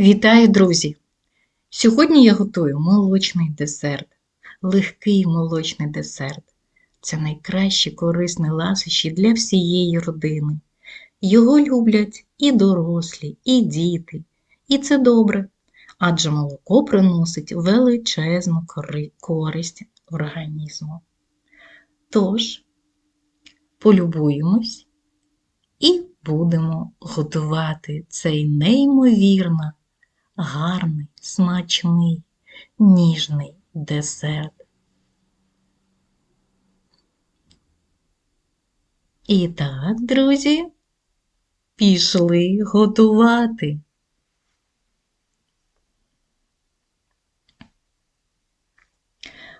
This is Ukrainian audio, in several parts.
Вітаю, друзі! Сьогодні я готую молочний десерт, легкий молочний десерт. Це найкраще корисне ласощі для всієї родини. Його люблять і дорослі, і діти. І це добре, адже молоко приносить величезну користь організму. Тож, полюбуємось і будемо готувати цей неймовірно гарний, смачний, ніжний десерт. І так, друзі, пішли готувати.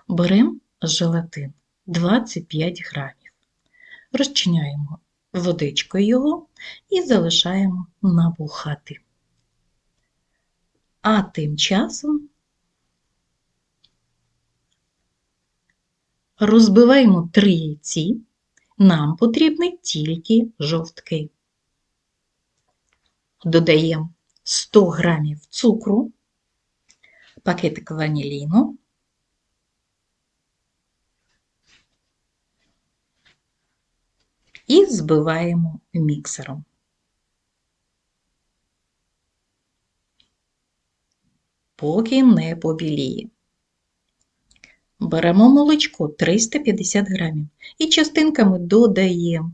Беремо желатин 25 грамів. Розчиняємо водичкою його і залишаємо набухати. А тим часом розбиваємо три яйці. Нам потрібні тільки жовтки. Додаємо 100 грамів цукру, пакетик ваніліну, і збиваємо міксером. Поки не побіліє. Беремо молочко 350 грамів і частинками додаємо.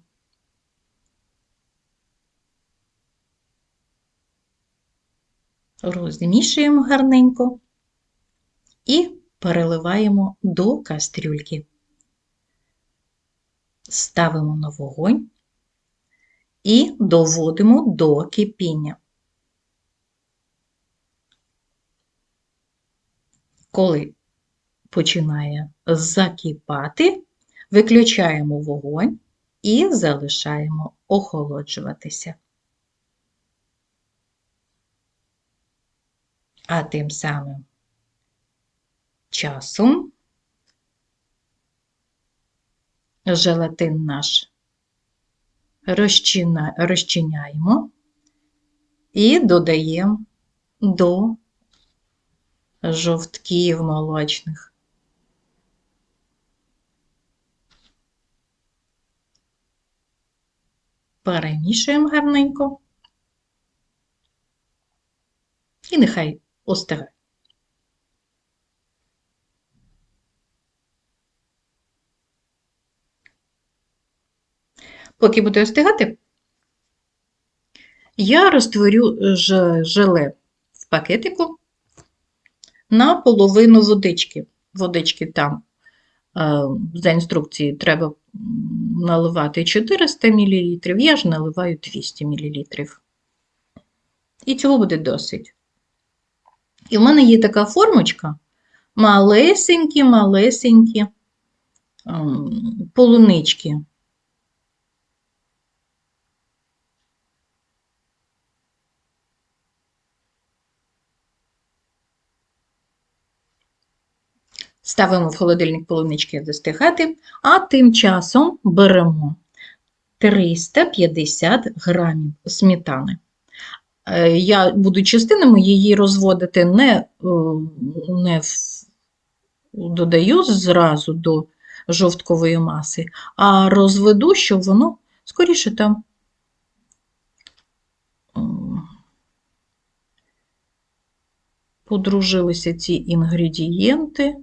Розмішуємо гарненько і переливаємо до кастрюльки. Ставимо на вогонь і доводимо до кипіння. Коли починає закипати, виключаємо вогонь і залишаємо охолоджуватися. А тим самим часом желатин наш розчиняємо і додаємо до жовтків молочних. Перемішуємо гарненько. І нехай остигає. Поки буде остигати, я розтворю желе в пакетику на половину водички. Водички там е, за інструкцією треба наливати 400 мл, я ж наливаю 200 мл. І цього буде досить. І в мене є така формочка, малесенькі, малесенькі ем, полунички. Ставимо в холодильник полунички достигати, а тим часом беремо 350 грамів сметани. Е, Я буду частинами її розводити, не, е, не додаю зразу до жовткової маси, а розведу, щоб воно скоріше там подружилися ці інгредієнти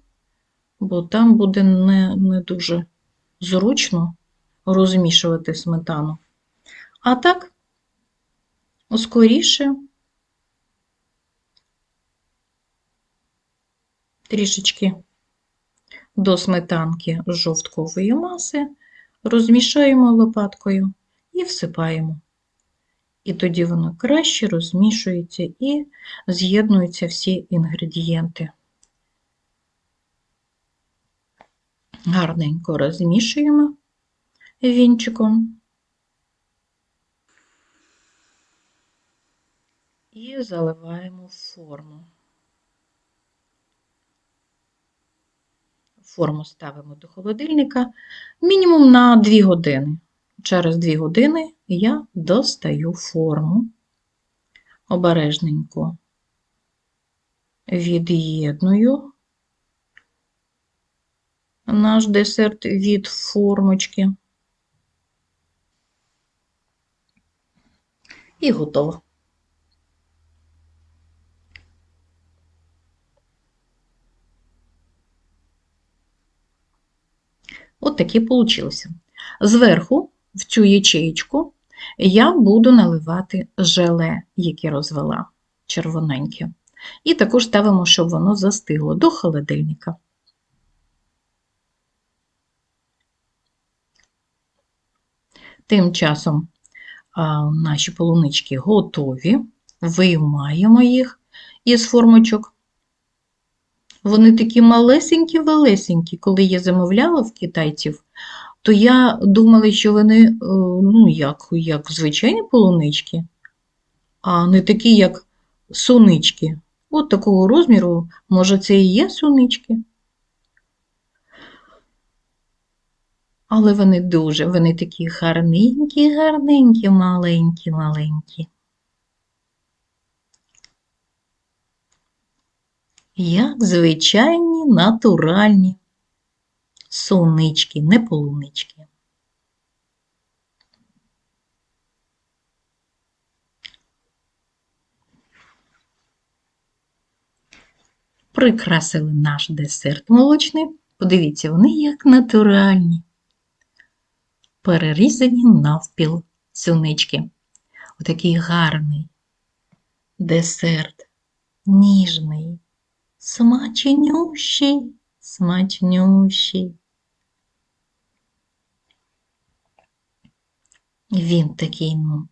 бо там буде не, не дуже зручно розмішувати сметану. А так, скоріше, трішечки до сметанки жовткової маси розмішаємо лопаткою і всипаємо. І тоді воно краще розмішується і з'єднуються всі інгредієнти. Гарненько розмішуємо вінчиком і заливаємо форму. Форму ставимо до холодильника мінімум на 2 години. Через 2 години я достаю форму, обережненько від'єдную наш десерт від формочки. І готово. От такі получилося. Зверху, в цю ячеєчку, я буду наливати желе, яке розвела червоненьке. І також ставимо, щоб воно застигло до холодильника. Тим часом а, наші полунички готові, виймаємо їх із формочок. Вони такі малесенькі-велесенькі. Коли я замовляла в китайців, то я думала, що вони, е, ну, як, як звичайні полунички, а не такі, як сунички. От такого розміру, може, це і є сунички. Але вони дуже, вони такі гарненькі, гарненькі, маленькі, маленькі. Як звичайні натуральні сунички, не полунички. Прикрасили наш десерт молочний. Подивіться, вони як натуральні, перерізані навпіл сунички. Отакий гарний десерт, ніжний, смачнющий, смачнющий. Він такий, ну,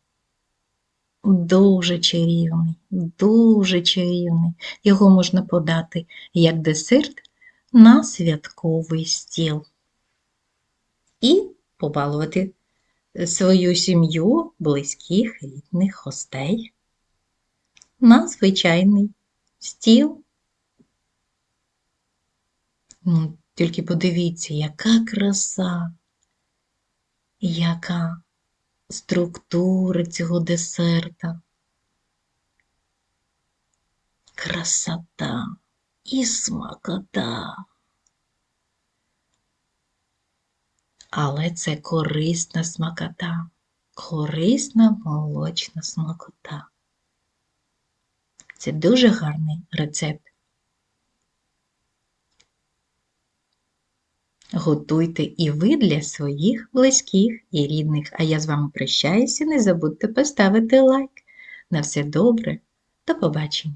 дуже чарівний, дуже чарівний. Його можна подати як десерт на святковий стіл. І побалувати свою сім'ю, близьких, рідних, гостей на звичайний стіл. Ну, Тільки подивіться, яка краса, яка структура цього десерта. Красота і смакота. Але це корисна смакота, корисна молочна смакота. Це дуже гарний рецепт. Готуйте і ви для своїх близьких і рідних. А я з вами прощаюся. Не забудьте поставити лайк. На все добре. До побачення!